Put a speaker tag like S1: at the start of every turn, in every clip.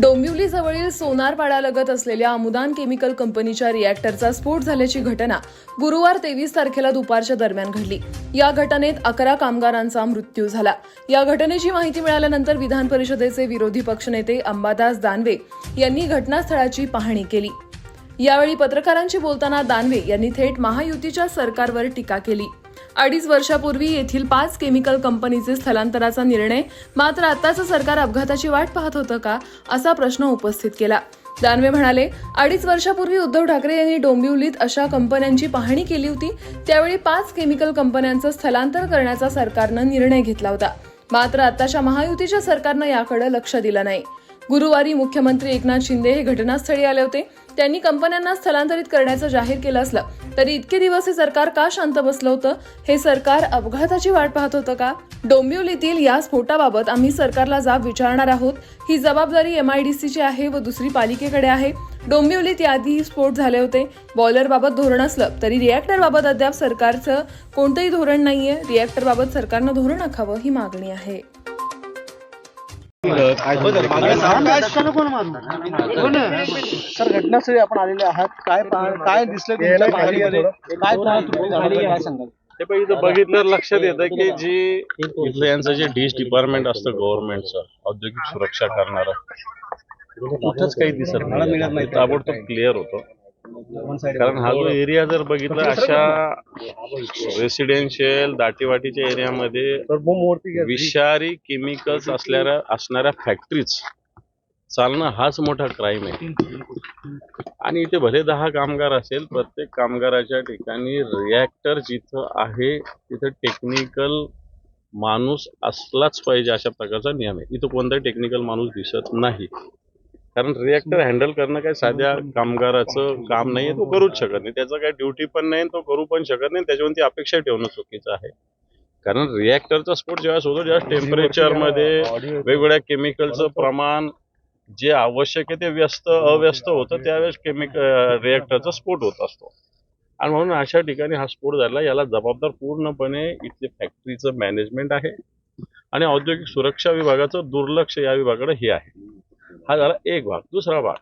S1: डोंबिवलीजवळील सोनारपाडालगत असलेल्या अमुदान केमिकल कंपनीच्या रिॲक्टरचा स्फोट झाल्याची घटना गुरुवार तेवीस तारखेला दुपारच्या दरम्यान घडली. या घटनेत अकरा कामगारांचा मृत्यू झाला. या घटनेची माहिती मिळाल्यानंतर विधान परिषदेचे विरोधी पक्षनेते अंबादास दानवे यांनी घटनास्थळाची पाहणी केली. यावेळी पत्रकारांशी बोलताना दानवे यांनी थेट महायुतीच्या सरकारवर टीका केली. अडीच वर्षापूर्वी येथील पाच केमिकल कंपनीचे स्थलांतराचा निर्णय मात्र आताचं सरकार अपघाताची वाट पाहत होतं का असा प्रश्न उपस्थित केला. दानवे म्हणाले अडीच वर्षापूर्वी उद्धव ठाकरे यांनी डोंबिवलीत अशा कंपन्यांची पाहणी केली होती. त्यावेळी पाच केमिकल कंपन्यांचं स्थलांतर करण्याचा सरकारनं निर्णय घेतला होता. मात्र आताच्या महायुतीच्या सरकारनं याकडे लक्ष दिलं नाही. गुरुवारी मुख्यमंत्री एकनाथ शिंदे हे घटनास्थळी आले होते. त्यांनी कंपन्यांना स्थलांतरित करण्याचं जाहीर केलं असलं. तरी इतके दिवस हे सरकार का शांत बसलं होतं? हे सरकार अपघाताची वाट पाहत होतं का? डोंबिवलीतील या स्फोटाबाबत आम्ही सरकारला जाब विचारणार आहोत. ही जबाबदारी एम आय डी सीची आहे व दुसरी पालिकेकडे आहे. डोंबिवलीत याआधी स्फोट झाले होते. बॉयलरबाबत धोरण असलं तरी रिॲक्टरबाबत अद्याप सरकारचं कोणतंही धोरण नाहीये. रिॲक्टरबाबत सरकारनं धोरण आखावं ही मागणी आहे.
S2: सर घटनास्थळी आपण आलेले आहात. काय काय दिसलं काय सांगाल?
S3: ते पण इथं बघितल्यावर लक्षात येतं की जी इथलं यांचं जे डिश डिपार्टमेंट असतं गव्हर्नमेंटचं औद्योगिक सुरक्षा करणारं कुठंच काही दिसत नाही. ते ताबडतोब क्लिअर होतो. कारण हा जो एरिया जर बघितला अशा रेसिडेन्शियल दाटीवाटीच्या एरियामध्ये विषारी केमिकल्स असणाऱ्या असणाऱ्या फॅक्टरीज चालणं हाच मोठा क्राईम आहे. आणि इथे भले दहा कामगार असेल प्रत्येक कामगाराच्या ठिकाणी रिॲक्टर जिथं आहे तिथं टेक्निकल माणूस असलाच पाहिजे अशा प्रकारचा नियम आहे. इथं कोणताही टेक्निकल माणूस दिसत नाही. कारण रिॲक्टर हँडल करणं काय साध्या कामगाराचं काम नाही तो करूच शकत नाही. त्याचं काय ड्युटी पण नाही तो करू पण शकत नाही त्याच्यावर ती अपेक्षा ठेवणं चुकीचं आहे. कारण रिॲक्टरचा स्फोट ज्यावेळेस होतो ज्यावेळेस टेम्परेचरमध्ये वेगवेगळ्या केमिकलचं प्रमाण जे आवश्यक आहे ते व्यस्त अव्यस्त होतं त्यावेळेस केमिकल रिॲक्टरचा स्फोट होत असतो. आणि म्हणून अशा ठिकाणी हा स्फोट झाला याला जबाबदार पूर्णपणे इथले फॅक्टरीचं मॅनेजमेंट आहे. आणि औद्योगिक सुरक्षा विभागाचं दुर्लक्ष या विभागाकडे हे आहे. हा झाला एक भाग दुसरा भाग.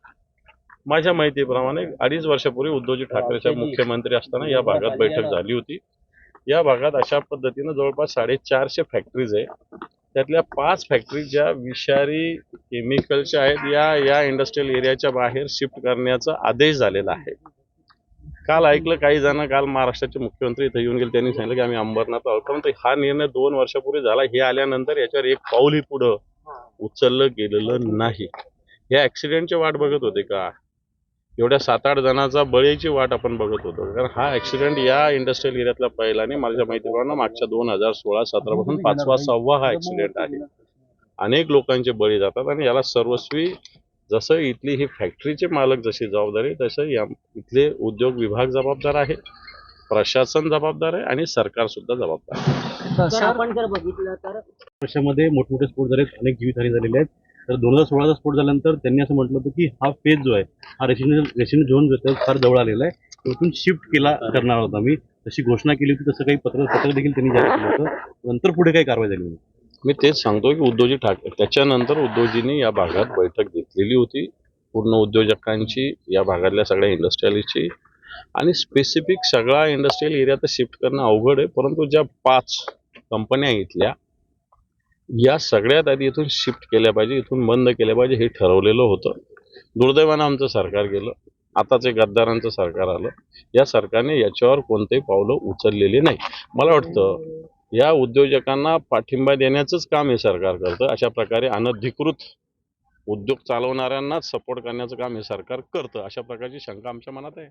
S3: माझ्या माहितीप्रमाणे अडीच वर्षापूर्वी उद्धवजी ठाकरेच्या मुख्यमंत्री असताना या भागात बैठक झाली होती. या भागात अशा पद्धतीनं जवळपास साडेचारशे फॅक्टरीज आहे. त्यातल्या पाच फॅक्टरी ज्या विषारी केमिकलच्या आहेत या या इंडस्ट्रियल एरियाच्या बाहेर शिफ्ट करण्याचा आदेश झालेला आहे. काल ऐकलं काही जण काल महाराष्ट्राचे मुख्यमंत्री इथे येऊन गेले त्यांनी सांगितलं की आम्ही अंबरनाथ आहोत. परंतु हा निर्णय दोन वर्षापूर्वी झाला. हे आल्यानंतर याच्यावर एक पाऊलही पुढं उचललं गेलेलं नाही. या ॲक्सिडेंटची वाट बघत होते का? एवढ्या सात आठ जणांचा बळीची वाट आपण बघत होतो. कारण हा ऍक्सिडेंट या इंडस्ट्रियल एरियातला पहिला आणि माझ्या माहितीप्रमाणे मागच्या दोन हजार सोळा सतरा पासून पाचवा सहावा हा ॲक्सिडेंट आहे. अनेक लोकांचे बळी जातात आणि याला सर्वस्वी जसं इथली ही फॅक्टरीचे मालक जशी जबाबदारी तसं या इथले उद्योग विभाग जबाबदार आहे प्रशासन जबाबदार आहे आणि सरकार सुद्धा जबाबदार आहे.
S4: तर आपण जर बघितलं तर
S5: वर्षामध्ये मोठमोठे स्फोट झाले अनेक जीवितहानी झालेले आहेत. तर दोन हजार सोळाचा स्फोट झाल्यानंतर त्यांनी असं म्हटलं होतं की हा फेज जो आहे हा रेसिडेन्शियल रेसिडेंट झोन जो आहे फार जवळ आलेला आहे. तिथून शिफ्ट केला करणार होता आम्ही. तशी घोषणा केली होती तसं काही पत्र पत्र देखील त्यांनी जारी केलं होतं. नंतर पुढे काही कारवाई झाली नाही.
S3: मी तेच सांगतो की उद्धवजी ठाकरे त्याच्यानंतर उद्धवजींनी या भागात बैठक घेतलेली होती. पूर्ण उद्योजकांची या भागातल्या सगळ्या इंडस्ट्रियलिस्टची आणि स्पेसिफिक सगळा इंडस्ट्रियल एरिया तर शिफ्ट करणं अवघड आहे परंतु ज्या पाच कंपन्या इथल्या या सगळ्यात आधी इथून शिफ्ट केल्या पाहिजे इथून बंद केल्या पाहिजे हे ठरवलेलं होतं. दुर्दैवानं आमचं सरकार गेलं आताच एक गद्दारांचं सरकार आलं. या सरकारने याच्यावर कोणतेही पावलं उचललेली नाही. मला वाटतं या उद्योजकांना पाठिंबा देण्याचंच काम हे सरकार करतं. अशा प्रकारे अनधिकृत उद्योग चालवणाऱ्यांनाच सपोर्ट करण्याचं काम हे सरकार करतं. अशा प्रकारची शंका आमच्या मनात आहे.